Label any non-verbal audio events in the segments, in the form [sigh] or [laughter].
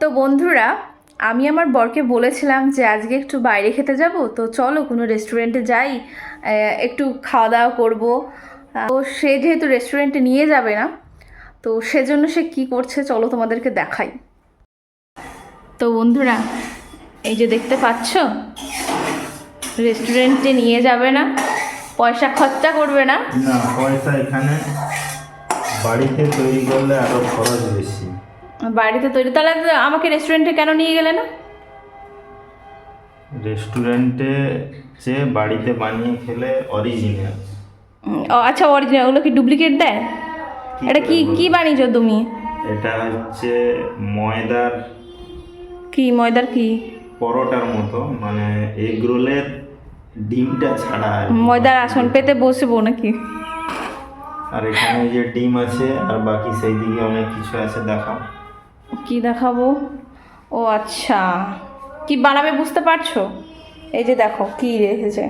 তো বন্ধুরা, আমি আমার বরকে বলেছিলাম যে আজকে একটু বাইরে খেতে যাব, তো চলো কোনো রেস্টুরেন্টে যাই একটু খাওয়া দাওয়া করব। তো সে যেহেতু রেস্টুরেন্টে নিয়ে যাবে না, তো সেজন্য সে কি করছে চলো তোমাদেরকে দেখাই। তো বন্ধুরা, এই যে দেখতে পাচ্ছ রেস্টুরেন্টে নিয়ে যাবে না, পয়সা খরচা করবে না। না, পয়সা এখানে বাড়িতে তৈরি করলে আরও খরচ বেশি। বাড়িতে তৈরি। তাহলে আমাকে রেস্টুরেন্টে কেন নিয়ে গেলে না? রেস্টুরেন্টে যে বাড়িতে বানিয়ে খেলে অরিজিনাল ও আচ্ছা অরিজিনাল ওগুলো কি ডুপ্লিকেট দেয়? এটা কি কি বানিয়েছো তুমি? এটা হচ্ছে ময়দার কি ময়দার কি? পরোটার মতো মানে এগ রোলের ডিমটা ছাড়া ময়দার আসন পেতে বসবো নাকি? আর এখানে যে ডিম আছে আর বাকি সেই দিকে অনেক কিছু আছে দেখাও। কি দেখাবো? ও আচ্ছা। কি বানাবে বুঝতে পারছ? এই যে দেখো কি রেখেছে।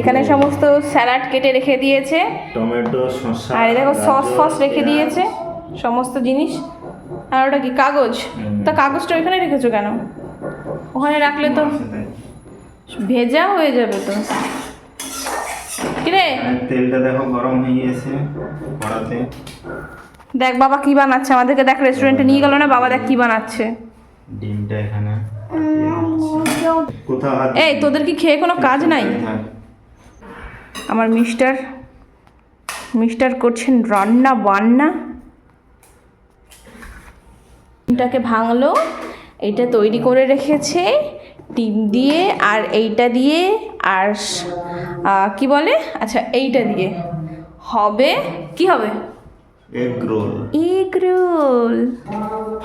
এখানে সমস্ত স্যালাড কেটে রেখে দিয়েছে। টমেটো শসা আর দেখো সস ফস রেখে দিয়েছে সমস্ত জিনিস। আর ওটা কি কাগজ? তা কাগজটা ওইখানে রেখেছো কেন? ওখানে রাখলে তো ভেজা হয়ে যাবে তো। কিরে? তেলটা দেখো গরম হয়ে গেছে কড়াতে দেখ বাবা কি বানাচ্ছে? আমাদেরকে দেখ রেস্টুরেন্টে নিয়ে গেল না? বাবা দেখ কি বানাচ্ছে? ডিমটা এখানে এই তোদের কি খেয়ে কোনো কাজ নাই? আমার মিস্টার মিস্টার করছেন রান্না বান্না। ডিমটাকে ভাঙলো এইটা তৈরি করে রেখেছে ডিম দিয়ে আর এইটা দিয়ে আর কি বলে? আচ্ছা এইটা দিয়ে। হবে? কি হবে? Egg roll egg roll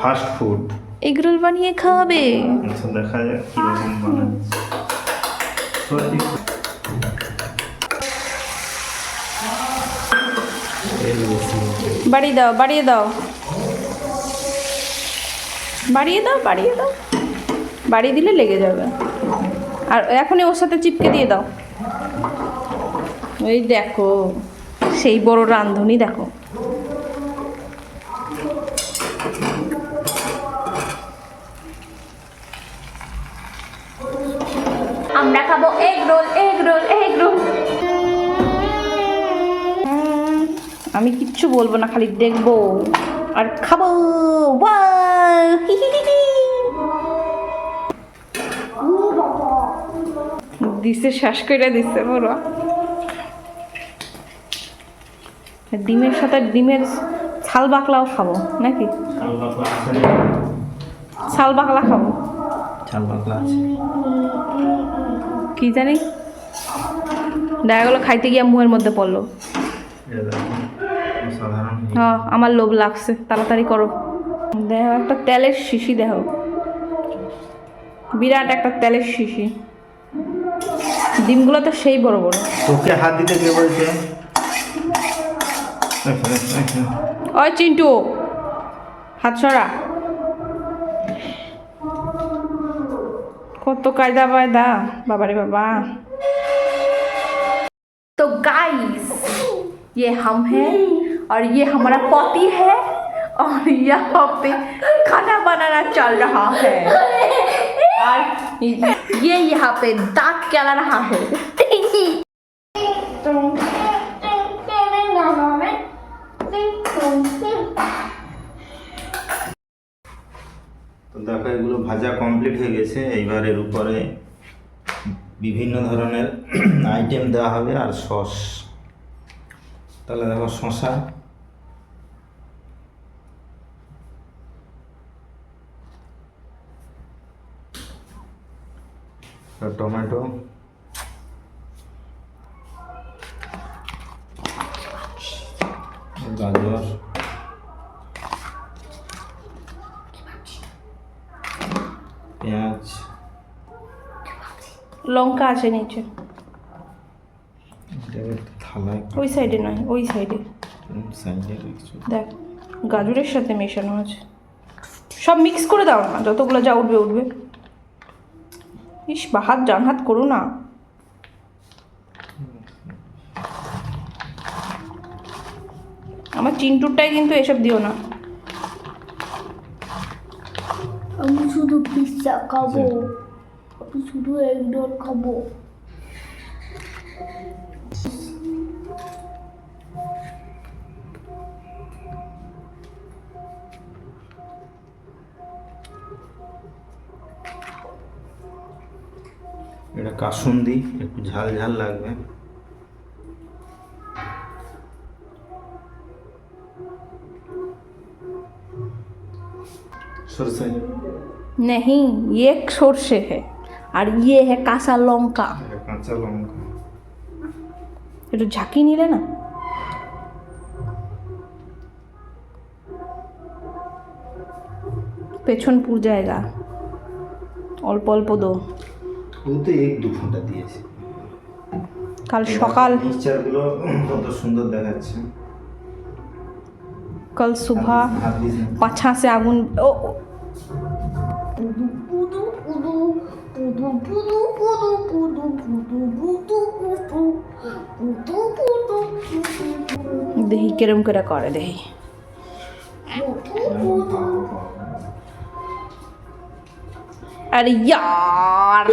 fast food egg roll বানিয়ে খাবে আচ্ছা দেখা যাক কীরকম বানাচ্ছে সত্যি বাড়িয়ে দাও বাড়িয়ে দাও। বাড়িয়ে দাও বাড়িয়ে দাও। বাড়িয়ে দিলে লেগে যাবে। আর এখনই ওর সাথে চিপকে দিয়ে দাও। ওই দেখো সেই বড় রাঁধুনি দেখো। কিচ্ছু বলব না খালি দেখব। আর খাব। দিছে শ্বাস করে দিচ্ছে বড়। ডিমের সাথে ডিমের ছাল বাকলাও খাব নাকি? ছাল বাকলা খাব। ছাল বাকলা আছে। কি জানি? দেখা গেলো খাইতে গিয়ে মুহের মধ্যে পড়ল। হ্যাঁ আমার লোভ লাগছে তাড়াতাড়ি করো দেখো একটা তেলের শিশি দেখো বিরাট একটা তেলের শিশি ডিমগুলো তো সেই বড় বড় তোকে হাত দিতে কে বলছে ওই চিন্টু হাত সরা কত কায়দা বায়দা বাবারে বাবা तो गाइस ये हम हैं और ये हमारा पति है और यहाँ पे खाना बनाना चल रहा है और ये यहाँ पे दांत चला रहा है তো দেখো এগুলো ভাজা কমপ্লিট হয়ে গেছে এইবার এর উপরে বিভিন্ন ধরনের আইটেম দেওয়া হবে আর সস তাহলে দেখো শশা। টমেটো। গাজর। পেঁয়াজ। লঙ্কা আছে নিচে। থালায় ওই সাইডে নয় ওই সাইডে সাইডে দেখ গাজরের সাথে মেশানো আছে। সব মিক্স করে দাও না যতগুলো যা উঠবে উঠবে। ইস বা হাত ডান হাত করো না। আমার চিন্টুরটাই কিন্তু এসব দিও না। আমি শুধু পিৎজা খাব। আমি শুধু এগ রোল খাব। এটা কাসুন্দি একটু ঝাল ঝাল লাগবে সরষে नहीं ये সর্ষে है আর ইয়ে হ্যাঁ কাঁচা লঙ্কা এটা কাঁচা লঙ্কা একটু ঝাঁকি নিলে না পেছন পুর জায়গা অল্প অল্প দো वो तो एक दो দিয়েছে কাল সকাল পিকচারগুলো কত সুন্দর দেখাচ্ছে कल सुबह पाछा से आगुन দেখি কেরম করে করে দেখি আরে ইয়ার।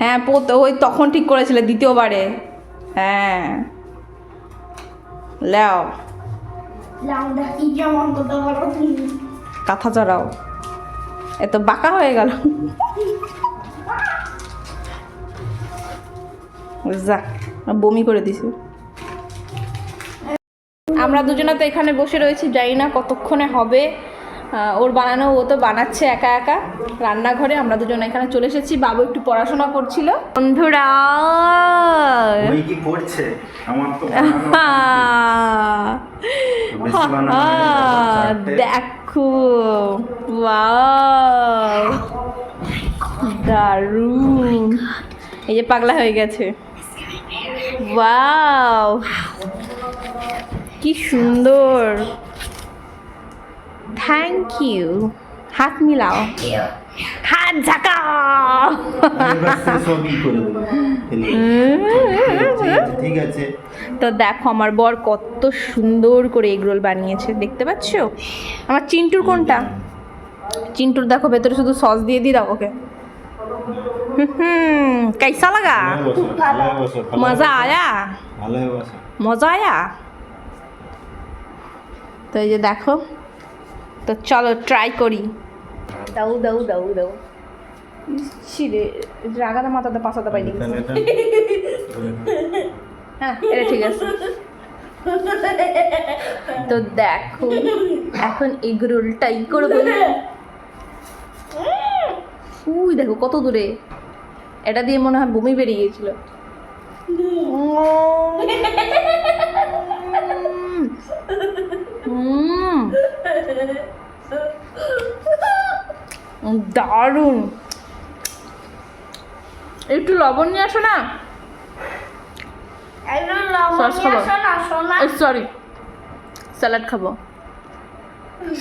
হ্যাঁ পোত ওই তখন ঠিক করেছিলে দ্বিতীয়বারে। হ্যাঁ। লেও। কাঁথা চড়াও এত বাঁকা হয়ে গেল। যা বমি করে দিছে। আমরা দুজনে তো এখানে বসে রয়েছি জানি না কতক্ষণে হবে। ওর বানানো ও তো বানাচ্ছে একা একা রান্নাঘরে। আমরা দুজন এখানে চলে এসেছি। বাবু একটু পড়াশোনা করছিল। বন্ধুরা ওই কি করছে? আমার তো। দেখো ওয়াও দারুণ। এই যে পাগলা হয়ে গেছে। ওয়াও কি সুন্দর। থ্যাংক ইউ হাত মিলাও হাত ঝাঁকাও ঠিক আছে তো দেখো আমার বর কত সুন্দর করে এগরোল বানিয়েছে দেখতে পাচ্ছ? আমার চিন্টুর কোনটা? চিন্টুর দেখো ভেতরে শুধু সস দিয়ে দিই দাও ওকে। হুম কাইসা লাগা? মজা আয়া? মজা আয়া? তো এই যে দেখো তো চলো ট্রাই করি। দাও দাও দাও দাও। ছিরে রাগাদা মাথাতে পাশাতে পাইনি [laughs] হ্যাঁ এটা ঠিক আছে। তো দেখো এখন এগ রোলটাই করব। উই দেখো কত দূরে। এটা দিয়ে মনে হয় বমি বেরিয়ে গিয়েছিল উম। দারুণ। একটু লবণ নিয়ে আসো না। সস খাব। সরি স্যালাড খাব।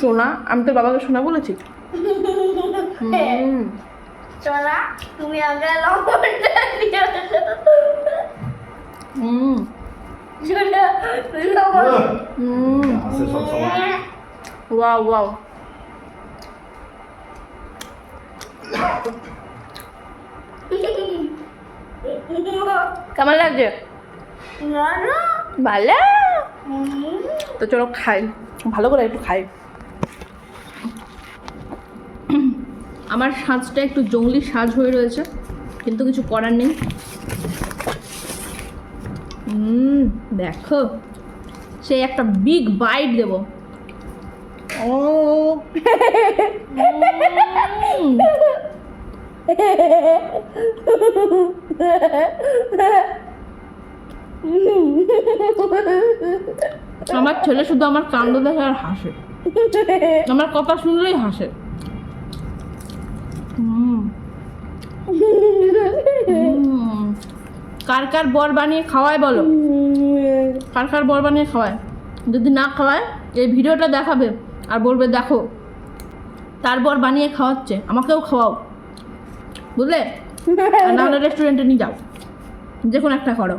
সোনা আমি তোর বাবাকে সোনা বলেছি। সোনা তুমি আগে হুম। হুম। Wow wow. কেমন লাগছে? ভালো। তো চলো খাই। ভালো করে একটু খাই। আমার সাজটা একটু জঙ্গলি সাজ হয়ে রয়েছে কিন্তু কিছু করার নেই। দেখো। সেই একটা বিগ বাইট দেব। ও। [laughs] [laughs] আমার ছেলে শুধু আমার কাণ্ড দেখে আর হাসে। আমার কথা শুনলেই হাসে। কার কার বর বানিয়ে খাওয়ায় বলো? কার কার বর বানিয়ে খাওয়ায়? যদি না খাওয়ায়, এই ভিডিওটা দেখাবে আর বলবে, দেখো, তার বর বানিয়ে খাওয়াচ্ছে, আমাকেও খাওয়াও। বুঝলে? না হলে রেস্টুরেন্টে নিয়ে যাও। যে কোনো একটা করো।